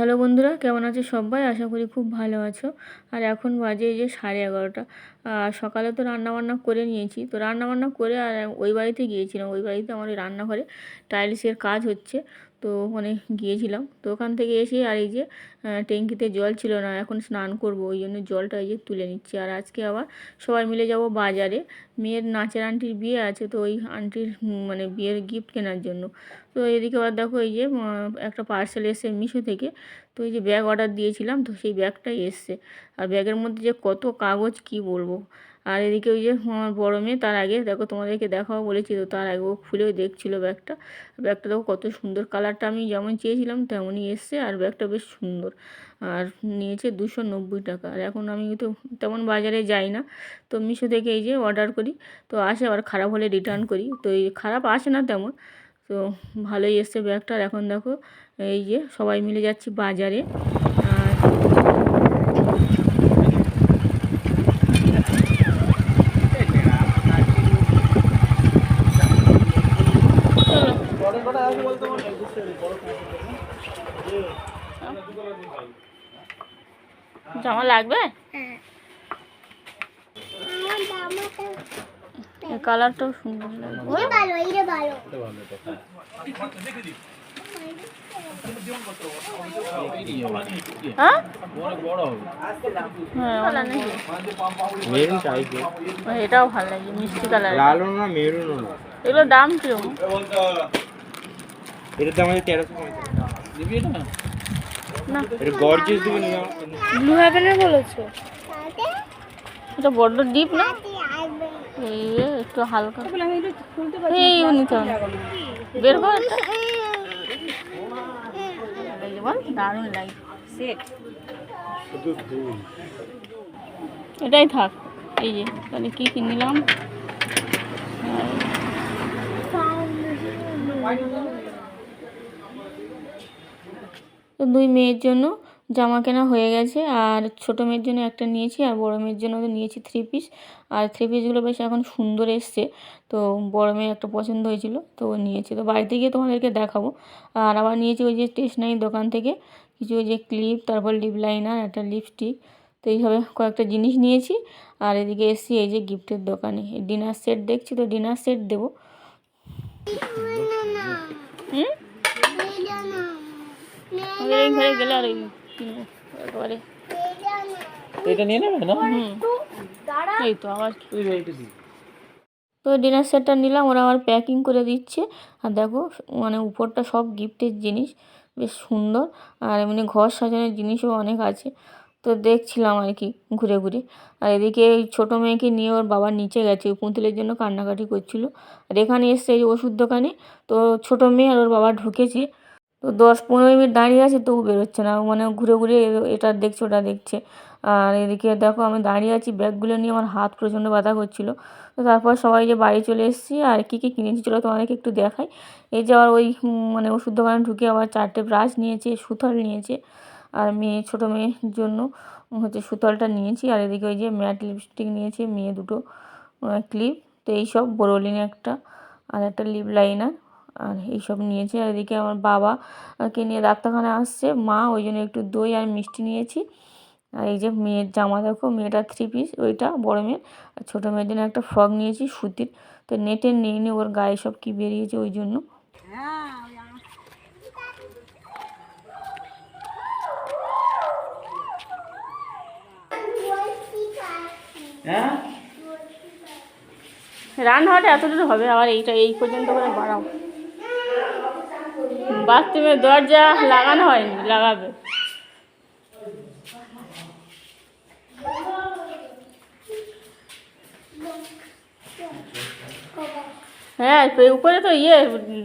Hello বন্ধুরা, কেমন আছো সবাই? আশা করি খুব ভালো আছো। আর এখন বাজে এই যে সাড়ে এগারোটা। সকালে তো রান্নাবান্না করে নিয়েছি। তো রান্নাবান্না করে আর ওই বাড়িতে গিয়েছিলাম। ওই বাড়িতে আমার ওই রান্নাঘরে টাইলসের কাজ হচ্ছে। তো ওখানে গিয়েছিলাম। তো ওখান থেকে এসে আর এই যে ট্যাঙ্কিতে জল ছিল না, এখন স্নান করব। ওই জন্য জলটা এই যে তুলে নিচ্ছি। আর আজকে আবার সবাই মিলে যাব বাজারে। মেয়ের নাচের আন্টির বিয়ে আছে। তো ওই আন্টির মানে বিয়ের গিফট কেনার জন্য। তো এদিকে আবার দেখো এই যে একটা পার্সেল এসে মিশো থেকে। তো এই যে ব্যাগ অর্ডার দিয়েছিলাম, তো সেই ব্যাগটাই এসছে। আর ব্যাগের মধ্যে যে কত কাগজ, কি বলব? আর এদিকে ওই যে আমার বড় মেয়ে, তার আগে দেখো তোমাদেরকে দেখাও বলেছি, তো তার আগে ও খুলেও দেখছিলো ব্যাগটা ব্যাগটা দেখো কত সুন্দর কালারটা আমি যেমন চেয়েছিলাম তেমনই এসছে, আর ব্যাগটা বেশ সুন্দর। আর নিয়েছে দুশো নব্বই টাকা। আর এখন আমি তো তেমন বাজারে যাই না, তো মিশো থেকে এই যে অর্ডার করি, তো আসে আবার খারাপ হলে রিটার্ন করি। তো এই খারাপ আসে না তেমন তো ভালোই এসছে ব্যাগটা। আর এখন দেখো, এই যে সবাই মিলে যাচ্ছি বাজারে। জামা লাগবে? এই কালারটাও সুন্দর হ্যাঁ? হ্যাঁ এটাও ভালো লাগে মিষ্টি কালার লালও না মেরুনও না। এগুলোর দাম কীরকম? এটার দাম আছে তেরোশো না। এটা গর্জেস দেবে না? ব্লু হ্যাভেনের বলেছে? এটা বড্ড ডিপ না? এই একটু হালকা। এই নিতে হবে বের কর দারুণ লাগে। এটাই থাক। এই যে তাহলে কি কি নিলাম? তো দুই মেয়ের জন্য জামা কেনা হয়ে গেছে। আর ছোটো মেয়ের জন্য একটা নিয়েছি আর বড়ো মেয়ের জন্য নিয়েছি থ্রি পিস আর থ্রি পিসগুলো বেশ এখন সুন্দর এসছে। তো বড়ো মেয়ে একটা পছন্দ হয়েছিল তো নিয়েছি। তো বাড়িতে গিয়ে তোমাদেরকে দেখাবো। আর আবার নিয়েছি ওই যে স্টেশনারি দোকান থেকে কিছু ওই যে ক্লিপ তারপর লিপ লাইনার একটা লিপস্টিক তো এইভাবে কয়েকটা জিনিস নিয়েছি। আর এদিকে এসছি এই যে গিফটের দোকানে। ডিনার সেট দেখছি তো ডিনার সেট দেবো। হুম? ঘরে গেলে আর কিনবো একেবারে এটা নিয়ে নেবে না? হুম। এই তো আবার। তো ডিনার সেটটা নিলাম ওরা আবার প্যাকিং করে দিচ্ছে। আর দেখো মানে উপরটা সব গিফটের জিনিস বেশ সুন্দর। আর এমনি ঘর সাজানোর জিনিসও অনেক আছে। তো দেখছিলাম আর কি ঘুরে ঘুরে। আর এদিকে এই ছোটো মেয়েকে নিয়ে ওর বাবা নিচে গেছে পুঁতুলের জন্য কান্নাকাটি করছিল। আর এখানে এসছে এই ওষুধ দোকানে। তো ছোটো মেয়ে আর ওর বাবা ঢুকেছে। তো দশ পনেরো মিনিট দাঁড়িয়ে আছে, তবু বেরোচ্ছে না। মানে ঘুরে ঘুরে এটা দেখছে, ওটা দেখছে। আর এদিকে দেখো, আমি দাঁড়িয়ে আছি, ব্যাগগুলো নিয়ে আমার হাত প্রচণ্ড ব্যথা করছিল। তো তারপর সবাই যে বাড়ি চলে এসেছি, আর কী কী কিনেছি চলো তোমাদেরকে একটু দেখাই। এই যে আবার ওই মানে ওষুধ দোকানে ঢুকে আবার চারটে ব্রাশ নিয়েছে, সুতল নিয়েছে। আর মেয়ে, ছোটো মেয়ের জন্য হচ্ছে সুতলটা নিয়েছি। আর এদিকে ওই যে ম্যাট লিপস্টিক নিয়েছি, মেয়ে দুটো ক্লিপ। তো এইসব বোরোলিন একটা, আর একটা লিপ লাইনার। আর এইসব নিয়েছি। আর এদিকে আমার বাবা কে নিয়ে ডাক্তারখানায় আসছে মা ওই জন্য একটু দই আর মিষ্টি নিয়েছি। আর এই যে মেয়ের জামা দেখো মেয়েটা থ্রি পিস ওইটা বড় মেয়ের। আর ছোটো মেয়ের জন্য একটা ফ্রক নিয়েছি সুতির। তো নেটের নিয়ে নিয়ে ওর গায়ে সব কি বেরিয়েছে ওই জন্য। হ্যাঁ? রান্নাঘরটা এতটুকু হবে আবার এইটা এই পর্যন্ত করে বাড়াও। বাথরুমের দরজা লাগানো হয়নি লাগাবে। হ্যাঁ তো উপরে তো ইয়ে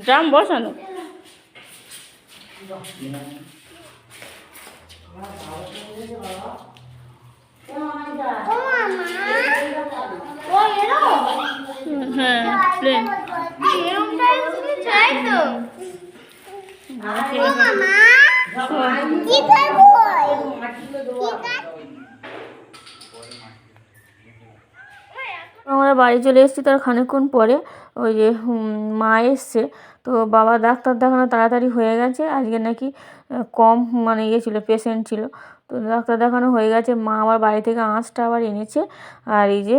ড্রাম বসানো। হ্যাঁ প্লেন এরকম টাইপের চাই তো ও মামা কি করব কি কাজ আমরা বাড়ি চলে এসেছি তার খানিক্ষণ পরে। ওই যে মা এসছে। তো বাবা ডাক্তার দেখানো তাড়াতাড়ি হয়ে গেছে। আজকে নাকি কম মানে ইয়ে ছিল পেশেন্ট ছিল। তো ডাক্তার দেখানো হয়ে গেছে। মা আবার বাড়ি থেকে আঁচটা আবার এনেছে। আর এই যে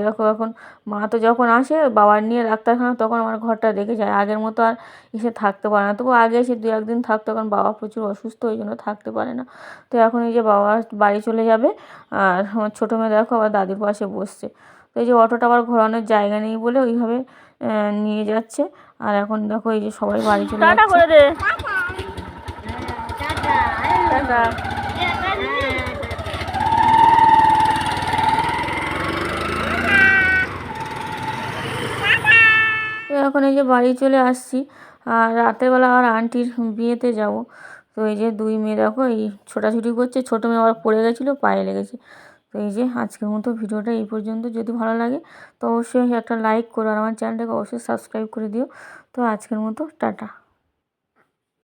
দেখো এখন মা তো যখন আসে বাবার নিয়ে ডাক্তারখানা তখন আমার ঘরটা দেখে যায়। আগের মতো আর এসে থাকতে পারে না। তবু আগে এসে দু একদিন থাকতো কারণ বাবা প্রচুর অসুস্থ ওই জন্য থাকতে পারে না। তো এখন এই যে বাবা বাড়ি চলে যাবে আর আমার ছোটো মেয়ে দেখো আবার দাদির পাশে বসছে। তো এই যে অটোটা আবার ঘোরানোর জায়গা নেই বলে ওইভাবে নিয়ে যাচ্ছে। আর এখন দেখো এই যে সবাই বাড়ি চলে যাচ্ছে। করে দে। টাটা। এখন এই যে বাড়ি চলে আসছি, আর রাতেরবেলা আর আন্টির বিয়েতে যাব। তো এই যে দুই মেয়ে দেখো, এই ছোটাছুটি করছে, ছোটো মেয়ে আবার পড়ে গেছিল, পায়ে লেগেছে। তো এই যে আজকের মতো ভিডিওটা এই পর্যন্ত। যদি ভালো লাগে, তো অবশ্যই একটা লাইক করো, আর আমার চ্যানেলটাকে অবশ্যই সাবস্ক্রাইব করে দিও। তো আজকের মতো, টাটা।